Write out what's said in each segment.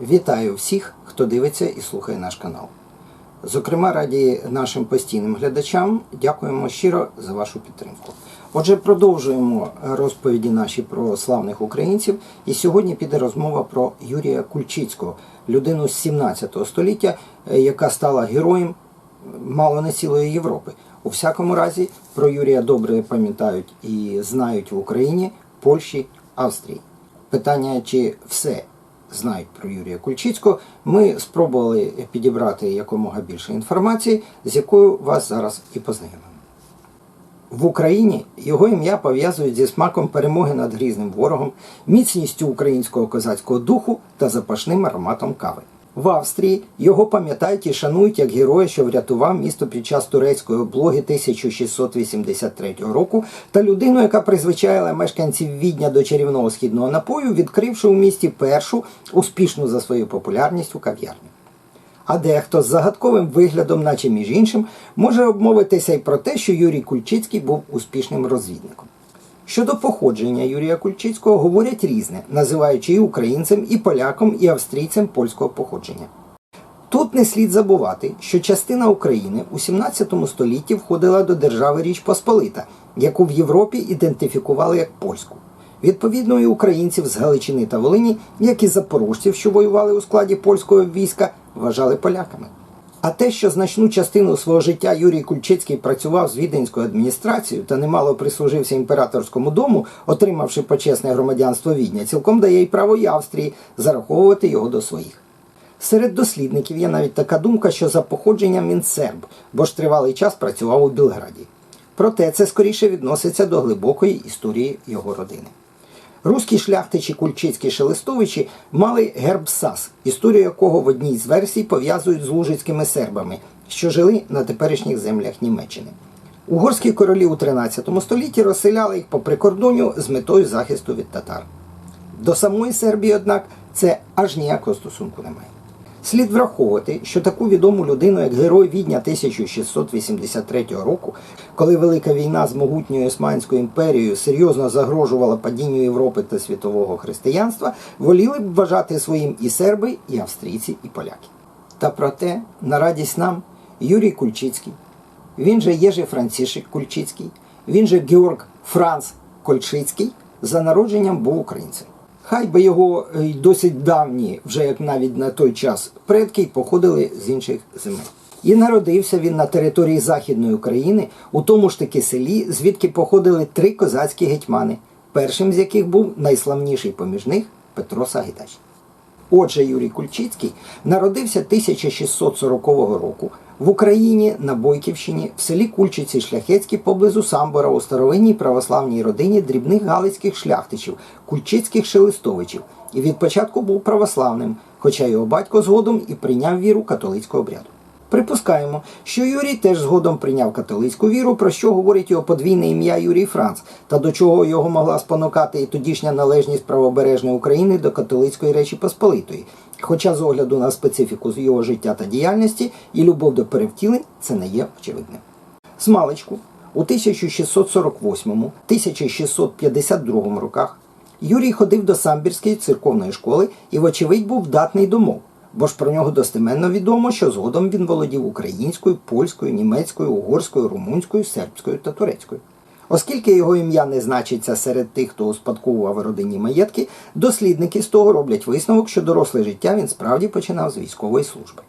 Вітаю всіх, хто дивиться і слухає наш канал. Зокрема, раді нашим постійним глядачам дякуємо щиро за вашу підтримку. Отже, продовжуємо розповіді наші про славних українців. І сьогодні піде розмова про Юрія Кульчицького, людину з 17 століття, е, яка стала героєм мало не цілої Європи. У всякому разі, про Юрія добре пам'ятають і знають в Україні, Польщі, Австрії. Питання, чи все знають про Юрія Кульчицького, ми спробували підібрати якомога більше інформації, з якою вас зараз і познайомимо. В Україні його ім'я пов'язують зі смаком перемоги над грізним ворогом, міцністю українського козацького духу та запашним ароматом кави. В Австрії його пам'ятають і шанують як героя, що врятував місто під час турецької облоги 1683 року, та людину, яка призвичаїла мешканців Відня до чарівного східного напою, відкривши у місті першу успішну за своєю популярністю кав'ярню. А дехто з загадковим виглядом, наче між іншим, може обмовитися й про те, що Юрій Кульчицький був успішним розвідником. Щодо походження Юрія Кульчицького говорять різне, називаючи і українцем, і поляком, і австрійцем польського походження. Тут не слід забувати, що частина України у 17 столітті входила до держави Річ Посполита, яку в Європі ідентифікували як польську. Відповідно, і українців з Галичини та Волині, як і запорожців, що воювали у складі польського війська, вважали поляками. А те, що значну частину свого життя Юрій Кульчицький працював з віденською адміністрацією та немало прислужився імператорському дому, отримавши почесне громадянство Відня, цілком дає й право й Австрії зараховувати його до своїх. Серед дослідників є навіть така думка, що за походженням він серб, бо ж тривалий час працював у Білграді. Проте це скоріше відноситься до глибокої історії його родини. Руські шляхтичі Кульчицькі Шелестовичі мали герб Сас, історію якого в одній з версій пов'язують з лужицькими сербами, що жили на теперішніх землях Німеччини. Угорські королі у 13 столітті розселяли їх по прикордонню з метою захисту від татар. До самої Сербії, однак, це аж ніякого стосунку немає. Слід враховувати, що таку відому людину, як герой Відня 1683 року, коли Велика війна з могутньою Османською імперією серйозно загрожувала падінню Європи та світового християнства, воліли б вважати своїм і серби, і австрійці, і поляки. Та проте, на радість нам, Юрій Кульчицький, він же Єжи Францішик Кульчицький, він же Георг Франц Кольчицький, за народженням був українцем. Хай би його й досить давні, вже як навіть на той час, предки походили з інших земель. І народився він на території Західної України, у тому ж таки селі, звідки походили три козацькі гетьмани, першим з яких був найславніший поміж них Петро Сагайдач. Отже, Юрій Кульчицький народився 1640 року в Україні на Бойківщині в селі Кульчиці Шляхецькі поблизу Самбора у старовинній православній родині дрібних галицьких шляхтичів, кульчицьких шелестовичів, і від початку був православним, хоча його батько згодом і прийняв віру католицького обряду. Припускаємо, що Юрій теж згодом прийняв католицьку віру, про що говорить його подвійне ім'я Юрій Франц, та до чого його могла спонукати і тодішня належність правобережної України до католицької Речі Посполитої. Хоча з огляду на специфіку його життя та діяльності і любов до перевтілень це не є очевидним. Смалечку у 1648-1652 роках Юрій ходив до Самбірської церковної школи і, вочевидь, був датний до мов, бо ж про нього достеменно відомо, що згодом він володів українською, польською, німецькою, угорською, румунською, сербською та турецькою. Оскільки його ім'я не значиться серед тих, хто успадковував родинні маєтки, дослідники з того роблять висновок, що доросле життя він справді починав з військової служби.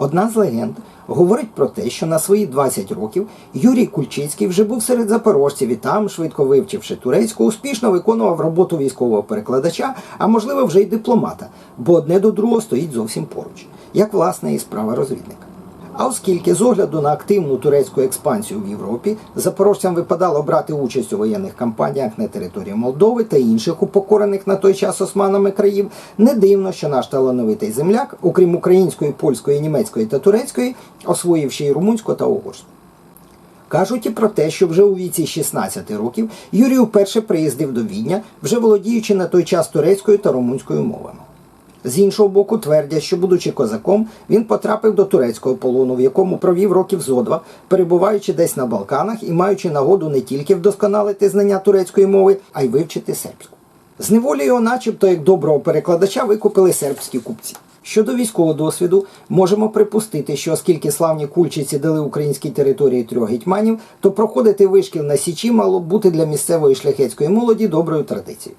Одна з легенд говорить про те, що на свої 20 років Юрій Кульчицький вже був серед запорожців і там, швидко вивчивши турецьку, успішно виконував роботу військового перекладача, а можливо вже й дипломата, бо одне до другого стоїть зовсім поруч, як власне і справа розвідника. А оскільки з огляду на активну турецьку експансію в Європі запорожцям випадало брати участь у воєнних кампаніях на території Молдови та інших упокорених на той час османами країв, не дивно, що наш талановитий земляк, окрім української, польської, німецької та турецької, освоїв ще й румунську та угорську. Кажуть і про те, що вже у віці 16 років Юрій вперше приїздив до Відня, вже володіючи на той час турецькою та румунською мовами. З іншого боку, твердять, що, будучи козаком, він потрапив до турецького полону, в якому провів років зо два, перебуваючи десь на Балканах і маючи нагоду не тільки вдосконалити знання турецької мови, а й вивчити сербську. З неволі його, начебто, як доброго перекладача, викупили сербські купці. Щодо військового досвіду, можемо припустити, що оскільки славні кульчиці дали українській території трьох гетьманів, то проходити вишкіл на Січі мало б бути для місцевої шляхетської молоді доброю традицією.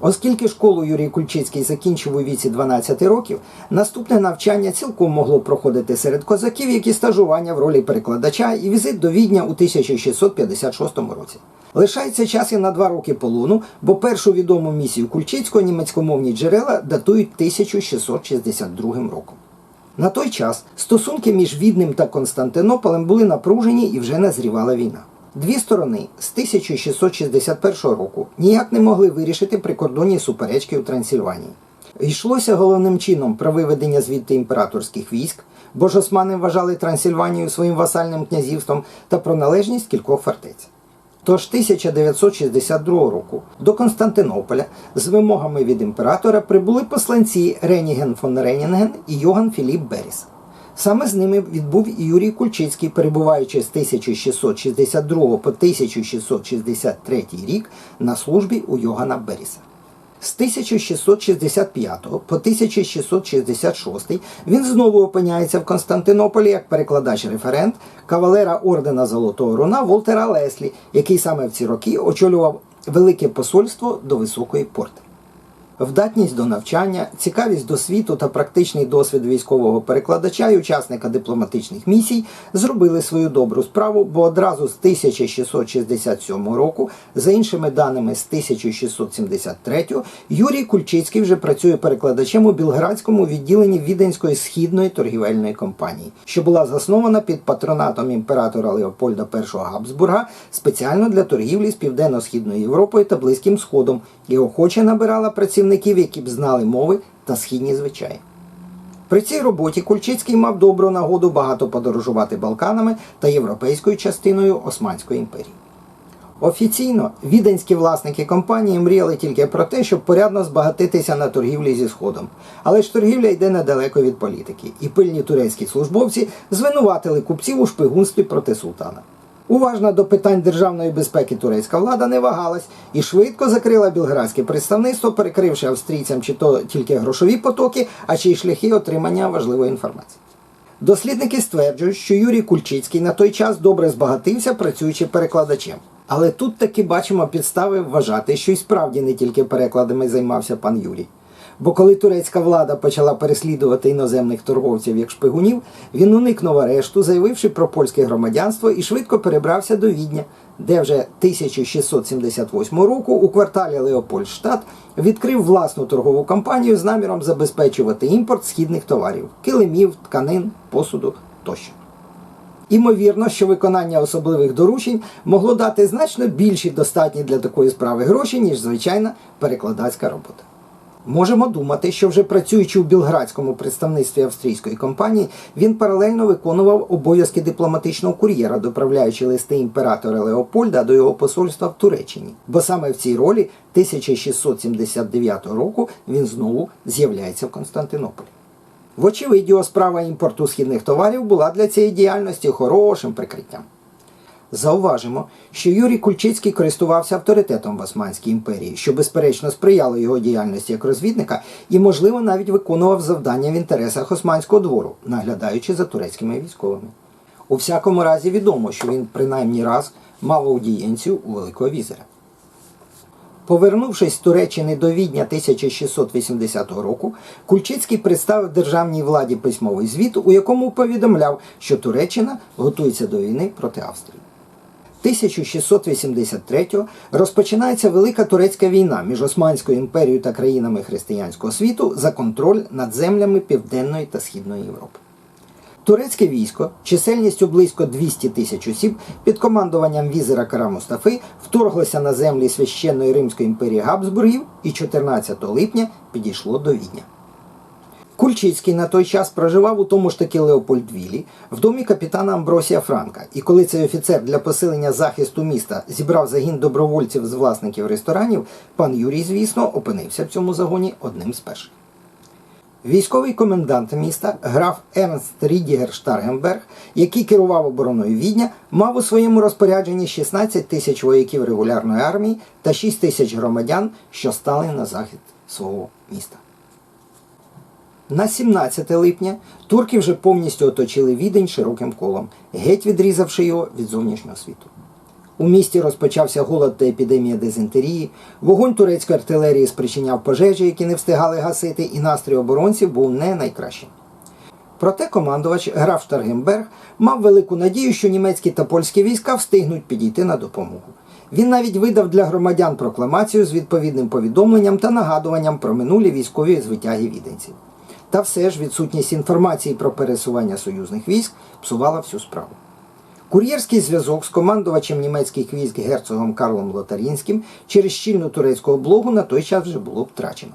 Оскільки школу Юрій Кульчицький закінчив у віці 12 років, наступне навчання цілком могло проходити серед козаків, як і стажування в ролі перекладача і візит до Відня у 1656 році. Лишається час і на два роки полону, бо першу відому місію Кульчицького німецькомовні джерела датують 1662 роком. На той час стосунки між Відним та Константинополем були напружені і вже назрівала війна. Дві сторони з 1661 року ніяк не могли вирішити прикордонні суперечки у Трансильванії. Йшлося головним чином про виведення звідти імператорських військ, бо ж османи вважали Трансильванію своїм васальним князівством та про належність кількох фортець. Тож 1962 року до Константинополя з вимогами від імператора прибули посланці Реніген фон Ренінген і Йоган Філіп Беріс. Саме з ними відбув Юрій Кульчицький, перебуваючи з 1662 по 1663 рік на службі у Йогана Беріса. З 1665 по 1666 він знову опиняється в Константинополі як перекладач-референт кавалера ордена Золотого Руна Волтера Леслі, який саме в ці роки очолював велике посольство до Високої порти. Вдатність до навчання, цікавість до світу та практичний досвід військового перекладача і учасника дипломатичних місій зробили свою добру справу, бо одразу з 1667 року, за іншими даними з 1673, Юрій Кульчицький вже працює перекладачем у Білградському відділенні Віденської східної торгівельної компанії, що була заснована під патронатом імператора Леопольда І Габсбурга спеціально для торгівлі з Південно-Східною Європою та Близьким Сходом і охоче набирала працівників, які б знали мови та східні звичаї. При цій роботі Кульчицький мав добру нагоду багато подорожувати Балканами та європейською частиною Османської імперії. Офіційно віденські власники компанії мріяли тільки про те, щоб порядно збагатитися на торгівлі зі Сходом. Але ж торгівля йде недалеко від політики, і пильні турецькі службовці звинуватили купців у шпигунстві проти султана. Уважна до питань державної безпеки турецька влада не вагалась і швидко закрила білградське представництво, перекривши австрійцям чи то тільки грошові потоки, а чи й шляхи отримання важливої інформації. Дослідники стверджують, що Юрій Кульчицький на той час добре збагатився, працюючи перекладачем. Але тут таки бачимо підстави вважати, що й справді не тільки перекладами займався пан Юрій. Бо коли турецька влада почала переслідувати іноземних торговців як шпигунів, він уникнув арешту, заявивши про польське громадянство і швидко перебрався до Відня, де вже 1678 року у кварталі Леопольдштадт відкрив власну торгову компанію з наміром забезпечувати імпорт східних товарів килимів, тканин, посуду тощо. Імовірно, що виконання особливих доручень могло дати значно більші достатні для такої справи гроші, ніж звичайна перекладацька робота. Можемо думати, що вже працюючи у білградському представництві австрійської компанії, він паралельно виконував обов'язки дипломатичного кур'єра, доправляючи листи імператора Леопольда до його посольства в Туреччині. Бо саме в цій ролі 1679 року він знову з'являється в Константинополі. Вочевидь, його справа імпорту східних товарів була для цієї діяльності хорошим прикриттям. Зауважимо, що Юрій Кульчицький користувався авторитетом в Османській імперії, що безперечно сприяло його діяльності як розвідника і, можливо, навіть виконував завдання в інтересах Османського двору, наглядаючи за турецькими військовими. У всякому разі відомо, що він принаймні раз мав аудієнцію у Великого візера. Повернувшись з Туреччини до Відня 1680 року, Кульчицький представив державній владі письмовий звіт, у якому повідомляв, що Туреччина готується до війни проти Австрії. 1683-го розпочинається Велика Турецька війна між Османською імперією та країнами християнського світу за контроль над землями Південної та Східної Європи. Турецьке військо чисельністю близько 200 тисяч осіб під командуванням візера Кара Мустафи вторглося на землі священної Римської імперії Габсбургів і 14 липня підійшло до Відня. Кульчицький на той час проживав у тому ж таки Леопольдвілі в домі капітана Амбросія Франка. І коли цей офіцер для посилення захисту міста зібрав загін добровольців з власників ресторанів, пан Юрій, звісно, опинився в цьому загоні одним з перших. Військовий комендант міста, граф Ернст Рідігер Штаргенберг, який керував обороною Відня, мав у своєму розпорядженні 16 тисяч вояків регулярної армії та 6 тисяч громадян, що стали на захід свого міста. На 17 липня турки вже повністю оточили відень широким колом, геть відрізавши його від зовнішнього світу. У місті розпочався голод та епідемія дизентерії, вогонь турецької артилерії спричиняв пожежі, які не встигали гасити, і настрій оборонців був не найкращим. Проте командувач граф Штаргенберг мав велику надію, що німецькі та польські війська встигнуть підійти на допомогу. Він навіть видав для громадян прокламацію з відповідним повідомленням та нагадуванням про минулі військові звитяги віденців. Та все ж відсутність інформації про пересування союзних військ псувала всю справу. Кур'єрський зв'язок з командувачем німецьких військ герцогом Карлом Лотарінським через щільну турецького блогу на той час вже було втрачено.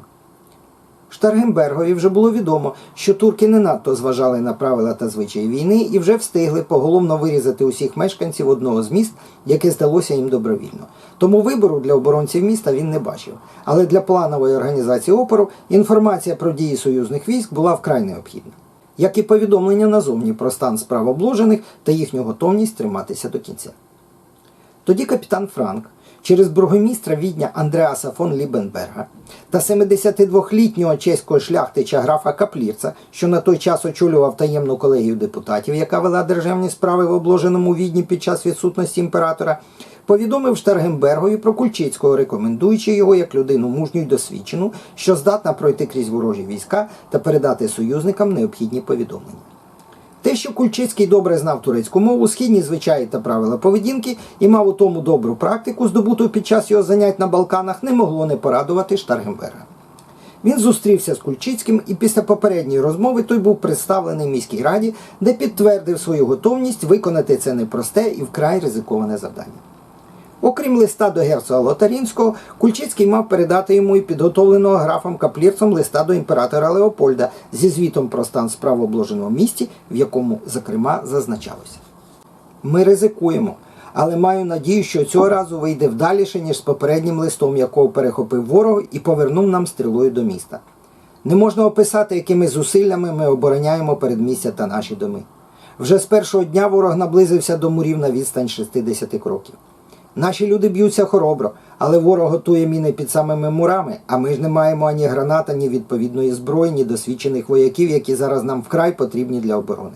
Штаргенбергові вже було відомо, що турки не надто зважали на правила та звичаї війни і вже встигли поголовно вирізати усіх мешканців одного з міст, яке здалося їм добровільно. Тому вибору для оборонців міста він не бачив. Але для планової організації опору інформація про дії союзних військ була вкрай необхідна, як і повідомлення назовні про стан справ обложених та їхню готовність триматися до кінця. Тоді капітан Франк через бургомістра відня Андреаса фон Лібенберга та 72-літнього чеського шляхтича графа Каплірца, що на той час очолював таємну колегію депутатів, яка вела державні справи в обложеному відні під час відсутності імператора, повідомив Штаргенбергові про Кульчицького, рекомендуючи його як людину мужню й досвідчену, що здатна пройти крізь ворожі війська та передати союзникам необхідні повідомлення. Те, що Кульчицький добре знав турецьку мову, східні звичаї та правила поведінки і мав у тому добру практику, здобуту під час його занять на Балканах, не могло не порадувати Штаргенберга. Він зустрівся з Кульчицьким і після попередньої розмови той був представлений міській раді, де підтвердив свою готовність виконати це непросте і вкрай ризиковане завдання. Окрім листа до герцога Лотарінського, Кульчицький мав передати йому і підготовленого графом Каплірцем листа до імператора Леопольда зі звітом про стан справ в обложеному місті, в якому, зокрема, зазначалося. Ми ризикуємо, але маю надію, що цього разу вийде вдаліше, ніж з попереднім листом, якого перехопив ворог і повернув нам стрілою до міста. Не можна описати, якими зусиллями ми обороняємо передмістя та наші доми. Вже з першого дня ворог наблизився до мурів на відстань 60 кроків. Наші люди б'ються хоробро, але ворог готує міни під самими мурами, а ми ж не маємо ані гранат, ані відповідної зброї, ні досвідчених вояків, які зараз нам вкрай потрібні для оборони.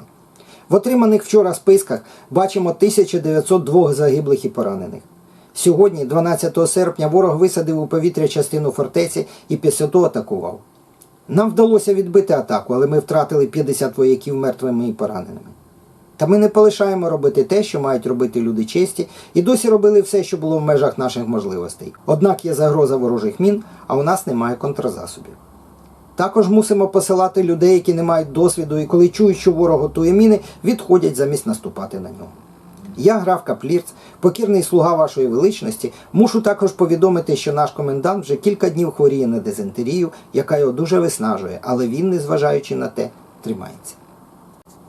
В отриманих вчора списках бачимо 1902 загиблих і поранених. Сьогодні, 12 серпня, ворог висадив у повітря частину фортеці і після того атакував. Нам вдалося відбити атаку, але ми втратили 50 вояків мертвими і пораненими. Та ми не полишаємо робити те, що мають робити люди честі, і досі робили все, що було в межах наших можливостей. Однак є загроза ворожих мін, а у нас немає контрзасобів. Також мусимо посилати людей, які не мають досвіду, і коли чують, що ворог готує міни, відходять замість наступати на нього. Я, граф Каплірц, покірний слуга вашої величності, мушу також повідомити, що наш комендант вже кілька днів хворіє на дизентерію, яка його дуже виснажує, але він, незважаючи на те, тримається.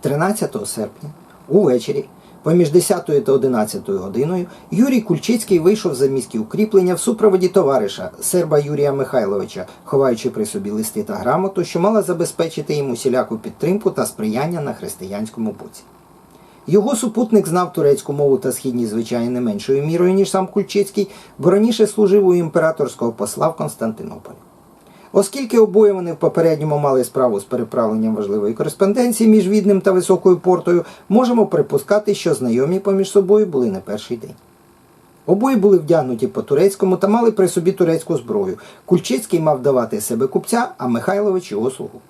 13 серпня, увечері, поміж 10 та 11 годиною, Юрій Кульчицький вийшов за міські укріплення в супроводі товариша, серба Юрія Михайловича, ховаючи при собі листи та грамоту, що мала забезпечити йому усіляку підтримку та сприяння на християнському боці. Його супутник знав турецьку мову та східні звичаї не меншою мірою, ніж сам Кульчицький, бо раніше служив у імператорського посла в Константинополі. Оскільки обоє вони в попередньому мали справу з переправленням важливої кореспонденції між Відним та Високою портою, можемо припускати, що знайомі поміж собою були не перший день. Обоє були вдягнуті по турецькому та мали при собі турецьку зброю. Кульчицький мав давати себе купця, а Михайлович його слугу.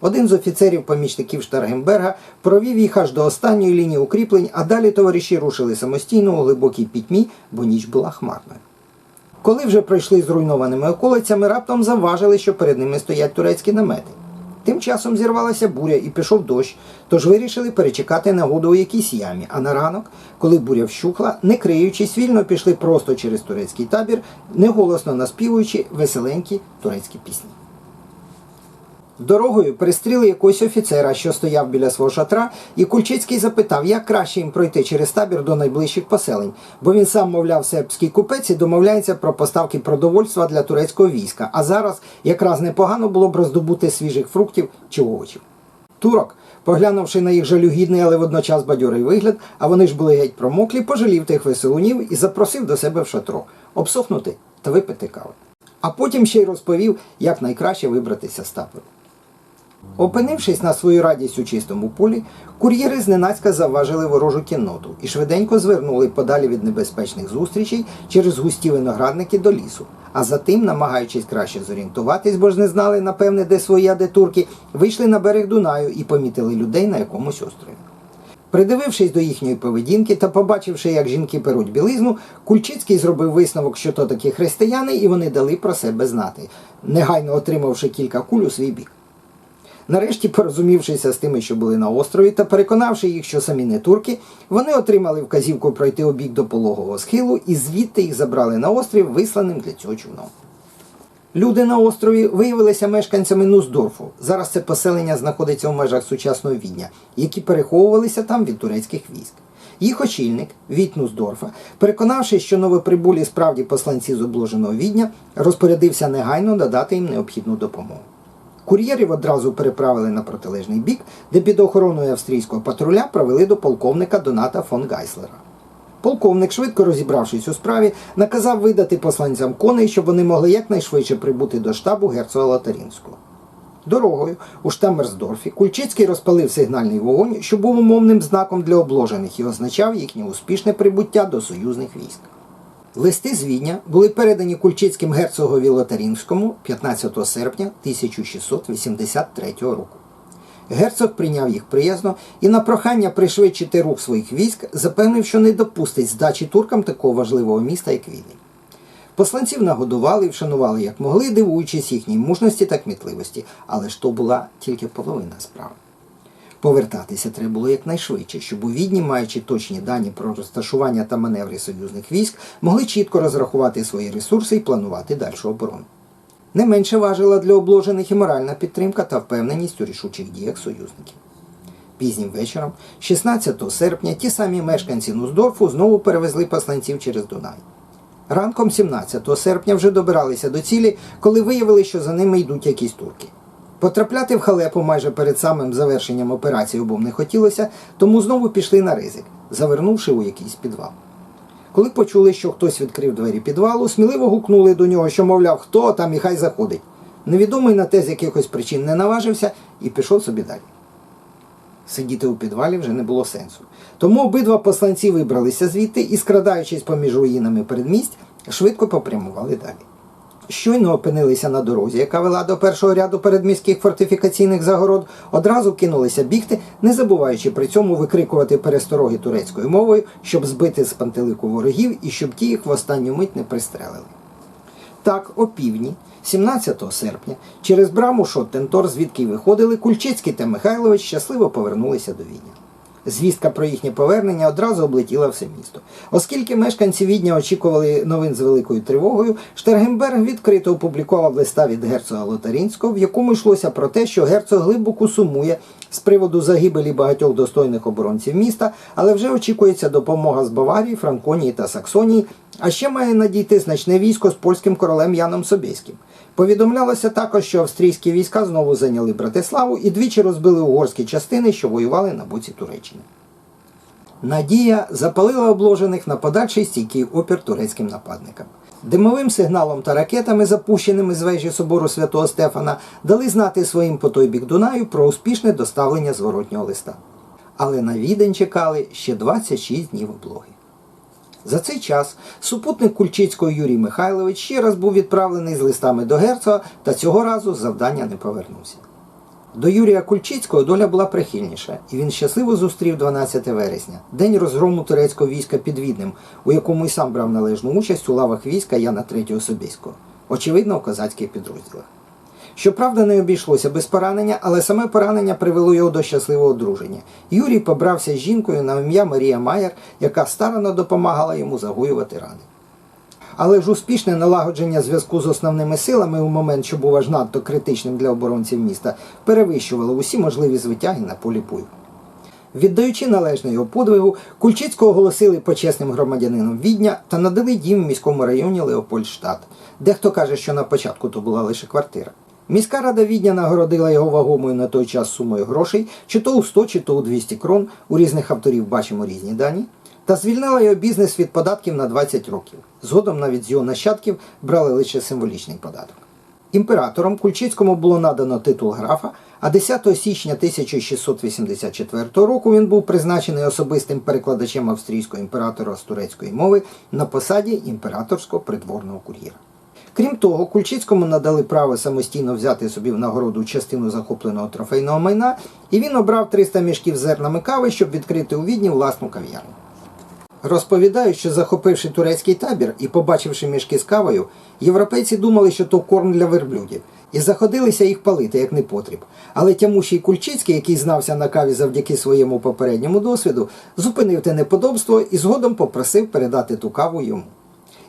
Один з офіцерів-помічників Штаргенберга провів їх аж до останньої лінії укріплень, а далі товариші рушили самостійно у глибокій пітьмі, бо ніч була хмарною. Коли вже пройшли зруйнованими околицями, раптом завважили, що перед ними стоять турецькі намети. Тим часом зірвалася буря і пішов дощ, тож вирішили перечекати нагоду у якійсь ямі. А на ранок, коли буря вщухла, не криючись, вільно пішли просто через турецький табір, неголосно наспівуючи веселенькі турецькі пісні. Дорогою перестріли якогось офіцера, що стояв біля свого шатра, і Кульчицький запитав, як краще їм пройти через табір до найближчих поселень, бо він сам, мовляв, сербський купець і домовляється про поставки продовольства для турецького війська. А зараз якраз непогано було б роздобути свіжих фруктів чи овочів. Турок, поглянувши на їх жалюгідний, але водночас бадьорий вигляд, а вони ж були геть промоклі, пожалів тих веселунів і запросив до себе в шатро обсохнути та випити кави. А потім ще й розповів, як найкраще вибратися з табору. Опинившись на свою радість у чистому полі, кур'єри зненацька завважили ворожу кінноту і швиденько звернули подалі від небезпечних зустрічей через густі виноградники до лісу. А затим, намагаючись краще зорієнтуватись, бо ж не знали, напевне, де свої, а де турки, вийшли на берег Дунаю і помітили людей на якомусь острові. Придивившись до їхньої поведінки та побачивши, як жінки перуть білизну, Кульчицький зробив висновок, що то такі християни, і вони дали про себе знати, негайно отримавши кілька куль у свій бік. Нарешті, порозумівшися з тими, що були на острові, та переконавши їх, що самі не турки, вони отримали вказівку пройти обік до пологового схилу і звідти їх забрали на острів, висланим для цього човном. Люди на острові виявилися мешканцями Нуздорфу. Зараз це поселення знаходиться у межах сучасного Відня, які переховувалися там від турецьких військ. Їх очільник, Віт Нуздорфа, переконавши, що новоприбулі справді посланці з обложеного відня, розпорядився негайно надати їм необхідну допомогу. Кур'єрів одразу переправили на протилежний бік, де під охороною австрійського патруля провели до полковника Доната фон Гайслера. Полковник, швидко розібравшись у справі, наказав видати посланцям коней, щоб вони могли якнайшвидше прибути до штабу герцога Лотарінського. Дорогою у Штаммерсдорфі Кульчицький розпалив сигнальний вогонь, що був умовним знаком для обложених і означав їхнє успішне прибуття до союзних військ. Листи з були передані Кульчицьким герцогові Лотарінському 15 серпня 1683 року. Герцог прийняв їх приязно і на прохання пришвидшити рух своїх військ запевнив, що не допустить здачі туркам такого важливого міста, як Відень. Посланців нагодували і вшанували як могли, дивуючись їхній мужності та кмітливості, але ж то була тільки половина справи. Повертатися треба було якнайшвидше, щоб у Відні, маючи точні дані про розташування та маневри союзних військ, могли чітко розрахувати свої ресурси і планувати дальшу оборону. Не менше важила для обложених і моральна підтримка та впевненість у рішучих діях союзників. Пізнім вечором, 16 серпня, ті самі мешканці Нуздорфу знову перевезли посланців через Дунай. Ранком 17 серпня вже добиралися до цілі, коли виявили, що за ними йдуть якісь турки. Потрапляти в халепу майже перед самим завершенням операції обом не хотілося, тому знову пішли на ризик, завернувши у якийсь підвал. Коли почули, що хтось відкрив двері підвалу, сміливо гукнули до нього, що, мовляв, хто там і хай заходить. Невідомий на те з якихось причин не наважився і пішов собі далі. Сидіти у підвалі вже не було сенсу. Тому обидва посланці вибралися звідти і, скрадаючись поміж руїнами передмість, швидко попрямували далі. Щойно опинилися на дорозі, яка вела до першого ряду передміських фортифікаційних загород, одразу кинулися бігти, не забуваючи при цьому викрикувати перестороги турецькою мовою, щоб збити з пантелику ворогів і щоб ті їх в останню мить не пристрелили. Так, о півдні, 17 серпня, через браму Шоттентор, звідки й виходили, Кульчицький та Михайлович щасливо повернулися до Відня. Звістка про їхнє повернення одразу облетіла все місто. Оскільки мешканці Відня очікували новин з великою тривогою, Штергенберг відкрито опублікував листа від герцога Лотарінського, в якому йшлося про те, що герцог глибоко сумує з приводу загибелі багатьох достойних оборонців міста, але вже очікується допомога з Баварії, Франконії та Саксонії, а ще має надійти значне військо з польським королем Яном Собєським. Повідомлялося також, що австрійські війська знову зайняли Братиславу і двічі розбили угорські частини, що воювали на боці Туреччини. Надія запалила обложених на подальший стійкий опір турецьким нападникам. Димовим сигналом та ракетами, запущеними з вежі собору святого Стефана, дали знати своїм по той бік Дунаю про успішне доставлення зворотнього листа. Але на відень чекали ще 26 днів облоги. За цей час супутник Кульчицького Юрій Михайлович ще раз був відправлений з листами до герцога та цього разу з завдання не повернувся. До Юрія Кульчицького доля була прихильніша, і він щасливо зустрів 12 вересня, день розгрому турецького війська під Віднем, у якому й сам брав належну участь у лавах війська Яна III Собєського, очевидно, в козацьких підрозділах. Щоправда, не обійшлося без поранення, але саме поранення привело його до щасливого одруження. Юрій побрався з жінкою на ім'я Марія Майер, яка старано допомагала йому загоювати рани. але ж успішне налагодження зв'язку з основними силами у момент, що був аж надто критичним для оборонців міста, перевищувало усі можливі звитяги на полі бою. Віддаючи належне його подвигу, Кульчицького оголосили почесним громадянином Відня та надали дім в міському районі Леопольдштадт. Дехто каже, що на початку то була лише квартира. Міська рада Відня нагородила його вагомою на той час сумою грошей, чи то у 100, чи то у 200 крон. У різних авторів бачимо різні дані. Та звільнила його бізнес від податків на 20 років. Згодом навіть з його нащадків брали лише символічний податок. Імператором Кульчицькому було надано титул графа, а 10 січня 1684 року він був призначений особистим перекладачем австрійського імператора з турецької мови на посаді імператорського придворного кур'єра. Крім того, Кульчицькому надали право самостійно взяти собі в нагороду частину захопленого трофейного майна, і він обрав 300 мішків з зернами кави, щоб відкрити у відні власну кав'ярню. Розповідають, що захопивши турецький табір і побачивши мішки з кавою, європейці думали, що то корм для верблюдів, і заходилися їх палити як непотріб. Але тямущий Кульчицький, який знався на каві завдяки своєму попередньому досвіду, зупинив те неподобство і згодом попросив передати ту каву йому.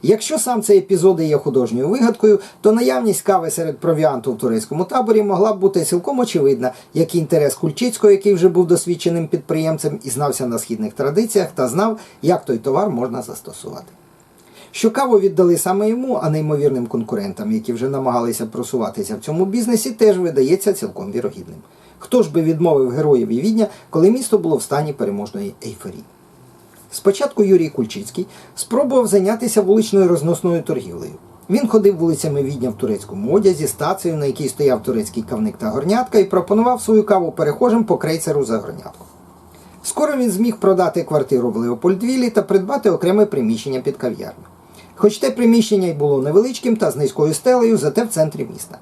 Якщо сам цей епізод і є художньою вигадкою, то наявність кави серед провіанту в турецькому таборі могла б бути цілком очевидна, як і інтерес Кульчицького, який вже був досвідченим підприємцем і знався на східних традиціях та знав, як той товар можна застосувати. Що каву віддали саме йому, а не ймовірним конкурентам, які вже намагалися просуватися в цьому бізнесі, теж видається цілком вірогідним. Хто ж би відмовив героєві відня, коли місто було в стані переможної ейфорії? Спочатку Юрій Кульчицький спробував зайнятися вуличною розносною торгівлею. Він ходив вулицями Відня в турецькому одязі, стацією, на якій стояв турецький кавник та горнятка, і пропонував свою каву перехожим по крейцеру за горнятку. Скоро він зміг продати квартиру в Леопольдвілі та придбати окреме приміщення під кав'ярню. Хоч те приміщення й було невеличким та з низькою стелею, зате в центрі міста.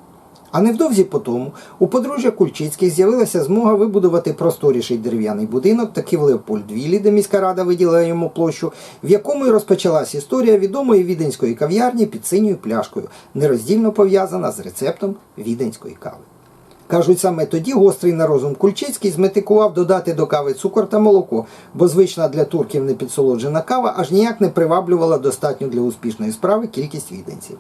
А невдовзі по тому у подружжя Кульчицьких з'явилася змога вибудувати просторіший дерев'яний будинок, таки в Леопольдвілі, де міська рада виділила йому площу, в якому й розпочалась історія відомої віденської кав'ярні під синьою пляшкою, нероздільно пов'язана з рецептом віденської кави. Кажуть, саме тоді гострий на розум Кульчицький зметикував додати до кави цукор та молоко, бо звична для турків непідсолоджена кава аж ніяк не приваблювала достатню для успішної справи кількість віденців.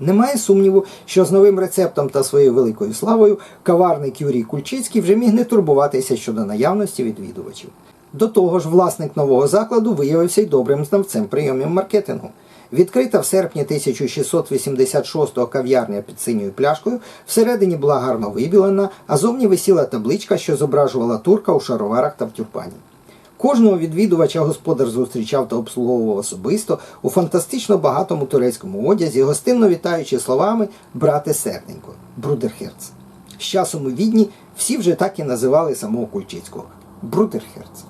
Немає сумніву, що з новим рецептом та своєю великою славою каварник Юрій Кульчицький вже міг не турбуватися щодо наявності відвідувачів. До того ж, власник нового закладу виявився й добрим знавцем прийомів маркетингу. Відкрита в серпні 1686-го кав'ярня під синьою пляшкою, всередині була гарно вибілена, а зовні висіла табличка, що зображувала турка у шароварах та в тюрпані. Кожного відвідувача господар зустрічав та обслуговував особисто у фантастично багатому турецькому одязі, гостинно вітаючи словами брате серденько, брудерхерц. З часом у відні всі вже так і називали самого Кульчицького брудерхерц.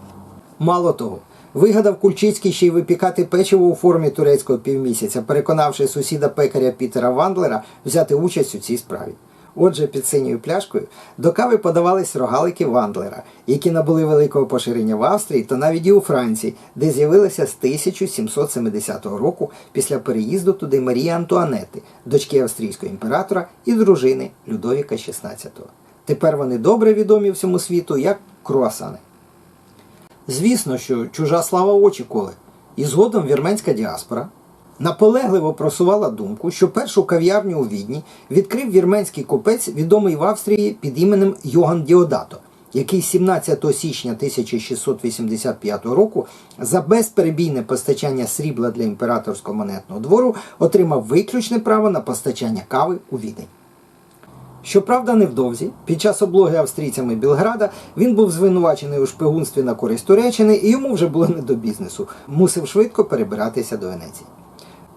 Мало того, вигадав Кульчицький ще й випікати печиво у формі турецького півмісяця, переконавши сусіда пекаря Пітера Вандлера взяти участь у цій справі. Отже, під синьою пляшкою до кави подавались рогалики Вандлера, які набули великого поширення в Австрії та навіть і у Франції, де з'явилися з 1770 року після переїзду туди Марії Антуанети, дочки австрійського імператора і дружини Людовіка XVI. Тепер вони добре відомі всьому світу як круасани. Звісно, що чужа слава очі і згодом вірменська діаспора наполегливо просувала думку, що першу кав'ярню у Відні відкрив вірменський купець, відомий в Австрії під іменем Йоган Діодато, який 17 січня 1685 року за безперебійне постачання срібла для імператорського монетного двору отримав виключне право на постачання кави у Відень. Щоправда, невдовзі, під час облоги австрійцями Білграда, він був звинувачений у шпигунстві на користь Туреччини, і йому вже було не до бізнесу, мусив швидко перебиратися до Венеції.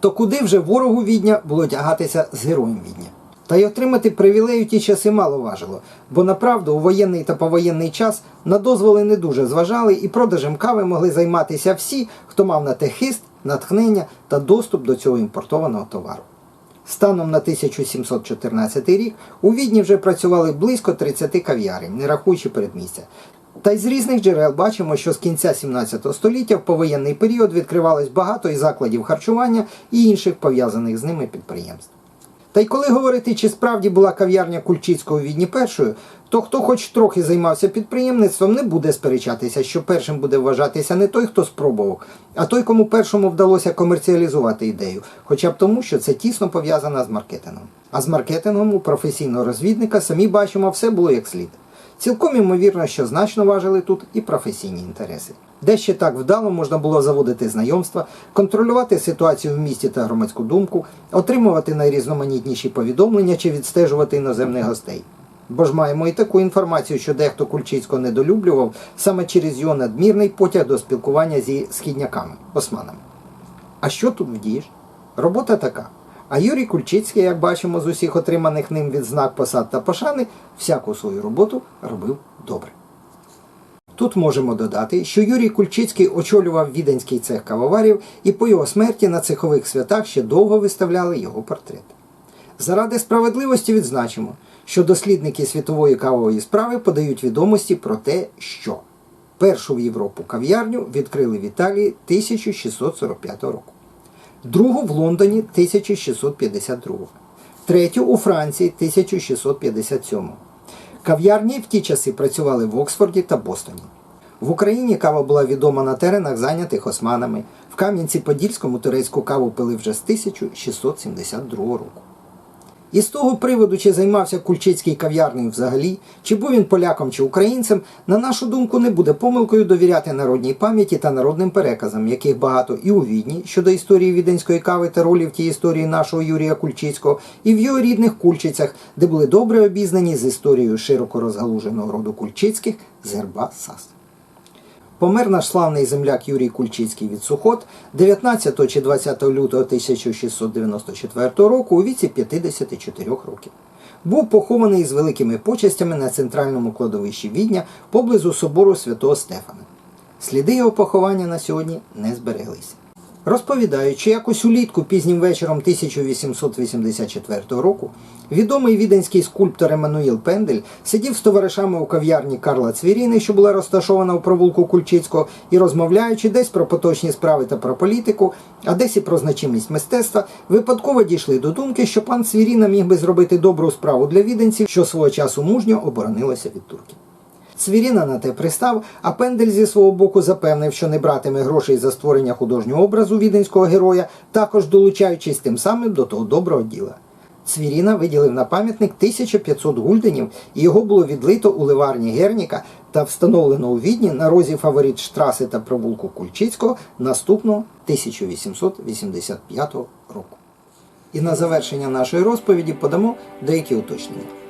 То куди вже ворогу відня було тягатися з героєм відня? Та й отримати привілею ті часи мало важило, бо направду у воєнний та повоєнний час на дозволи не дуже зважали і продажем кави могли займатися всі, хто мав на те хист, натхнення та доступ до цього імпортованого товару. Станом на 1714 рік у Відні вже працювали близько 30 кав'ярень, не рахуючи передмістя. Та й з різних джерел бачимо, що з кінця 17 століття в повоєнний період відкривалось багато і закладів харчування і інших пов'язаних з ними підприємств. Та й коли говорити, чи справді була кав'ярня Кульчицького у Відні першою, то хто хоч трохи займався підприємництвом, не буде сперечатися, що першим буде вважатися не той, хто спробував, а той, кому першому вдалося комерціалізувати ідею, хоча б тому, що це тісно пов'язано з маркетингом. А з маркетингом у професійного розвідника самі бачимо, все було як слід. Цілком ймовірно, що значно важили тут і професійні інтереси. Де ще так вдало можна було заводити знайомства, контролювати ситуацію в місті та громадську думку, отримувати найрізноманітніші повідомлення чи відстежувати іноземних гостей. Бо ж маємо і таку інформацію, що дехто Кульчицького недолюблював саме через його надмірний потяг до спілкування зі східняками, османами. А що тут вдієш? Робота така. А Юрій Кульчицький, як бачимо з усіх отриманих ним відзнак посад та пошани, всяку свою роботу робив добре. Тут можемо додати, що Юрій Кульчицький очолював віденський цех кавоварів, і по його смерті на цехових святах ще довго виставляли його портрет. Заради справедливості відзначимо, що дослідники світової кавової справи подають відомості про те, що першу в Європу кав'ярню відкрили в Італії 1645 року, другу в Лондоні 1652, третю у Франції 1657. Кав'ярні в ті часи працювали в Оксфорді та Бостоні. В Україні кава була відома на теренах, зайнятих османами. В Кам'янці-Подільському турецьку каву пили вже з 1672 року. І з того приводу, чи займався Кульчицький кав'ярнею взагалі, чи був він поляком чи українцем, на нашу думку, не буде помилкою довіряти народній пам'яті та народним переказам, яких багато і у Відні щодо історії віденської кави та ролі в тій історії нашого Юрія Кульчицького, і в його рідних Кульчицях, де були добре обізнані з історією широко розгалуженого роду Кульчицьких з герба САС. Помер наш славний земляк Юрій Кульчицький від Сухот 19 чи 20 лютого 1694 року у віці 54 років. Був похований з великими почестями на центральному кладовищі Відня поблизу собору святого Стефана. Сліди його поховання на сьогодні не збереглися. Розповідають, що якось улітку пізнім вечором 1884 року відомий віденський скульптор Еммануїл Пендель сидів з товаришами у кав'ярні Карла Цвіріни, що була розташована у провулку Кульчицького, і розмовляючи десь про поточні справи та про політику, а десь і про значимість мистецтва, випадково дійшли до думки, що пан Цвіріна міг би зробити добру справу для віденців, що свого часу мужньо оборонилося від турків. Цвіріна на те пристав, а Пендель зі свого боку запевнив, що не братиме грошей за створення художнього образу віденського героя, також долучаючись тим самим до того доброго діла. Цвіріна виділив на пам'ятник 1500 гульденів, і його було відлито у ливарні Герніка та встановлено у Відні на розі фаворит Штраси та провулку Кульчицького наступного 1885 року. І на завершення нашої розповіді подамо деякі уточнення.